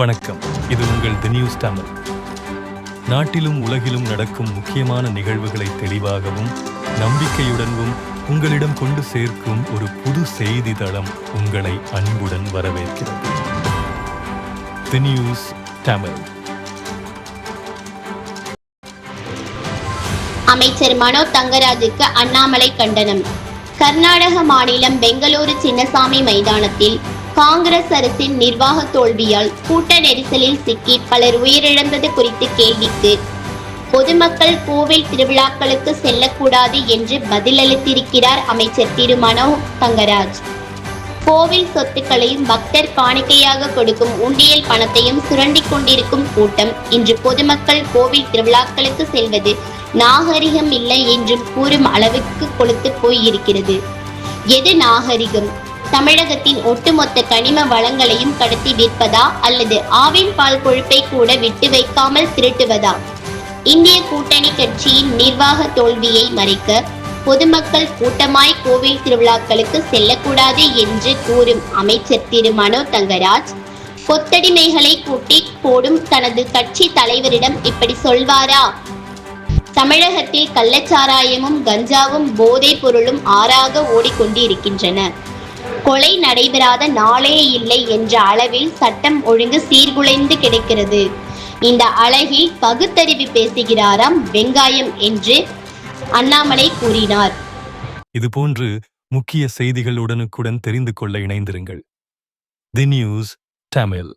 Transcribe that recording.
வணக்கம். இது உங்கள் தி நியூஸ் தமிழ் நாட்டிலும் உலகிலும் நடக்கும் முக்கியமான நிகழ்வுகளை தெளிவாகவும் நம்பிக்கையுடனும் உங்களிடம் கொண்டு சேர்க்கும் ஒரு புது செய்தி தளம் உங்களை அன்புடன் வரவேற்கிறது. தி நியூஸ் தமிழ் அமைச்சர் மனோ தங்கராஜுக்கு அண்ணாமலை கண்டனம். கர்நாடக மாநிலம் பெங்களூரு சின்னசாமி மைதானத்தில் காங்கிரஸ் அரசின் நிர்வாக தோல்வியால் கூட்ட நெரிசலில் சிக்கி பலர் உயிரிழந்தது குறித்து கேள்விக்கு. பொதுமக்கள் கோவில் திருவிழாக்களுக்கு செல்லக்கூடாது என்று பதிலளித்திருக்கிறார் அமைச்சர் திரு மனோ தங்கராஜ். கோவில் சொத்துக்களையும் பக்தர் காணிக்கையாக கொடுக்கும் உண்டியல் பணத்தையும் சுரண்டி கொண்டிருக்கும் கூட்டம் இன்று பொதுமக்கள் கோவில் திருவிழாக்களுக்கு செல்வது நாகரிகம் இல்லை என்றும் கூறும் அளவுக்கு கொளுத்து போயிருக்கிறது. எது நாகரிகம்? தமிழகத்தின் ஒட்டுமொத்த கனிம வளங்களையும் கடத்தி விற்பதா அல்லது ஆவின் பால் கொழுப்பை கூட விட்டு வைக்காமல் திருட்டுவதா? இந்திய கூட்டணி கட்சியின் நிர்வாக தோல்வியை மறைக்க பொதுமக்கள் கூட்டமாய் கோவில் திருவிழாக்களுக்கு செல்லக்கூடாது என்று கூறும் அமைச்சர் திரு. மனோ தங்கராஜ் கொத்தடிமைகளை கூட்டி போடும் தனது கட்சி தலைவரிடம் இப்படி சொல்வாரா? தமிழகத்தில் கள்ளச்சாராயமும் கஞ்சாவும் போதைப் பொருளும் ஆறாக ஓடிக்கொண்டிருக்கின்றன. கொலை நடைபெறாத நாளே இல்லை என்ற அளவில் சட்டம் ஒழுங்கு சீர்குலைந்து கிடைக்கிறது. இந்த அழகில் பகுத்தறிவு பேசுகிறாராம் வெங்காயம் என்று அண்ணாமலை கூறினார். இதுபோன்று முக்கிய செய்திகள் உடனுக்குடன் தெரிந்து கொள்ள இணைந்திருங்கள். The news Tamil.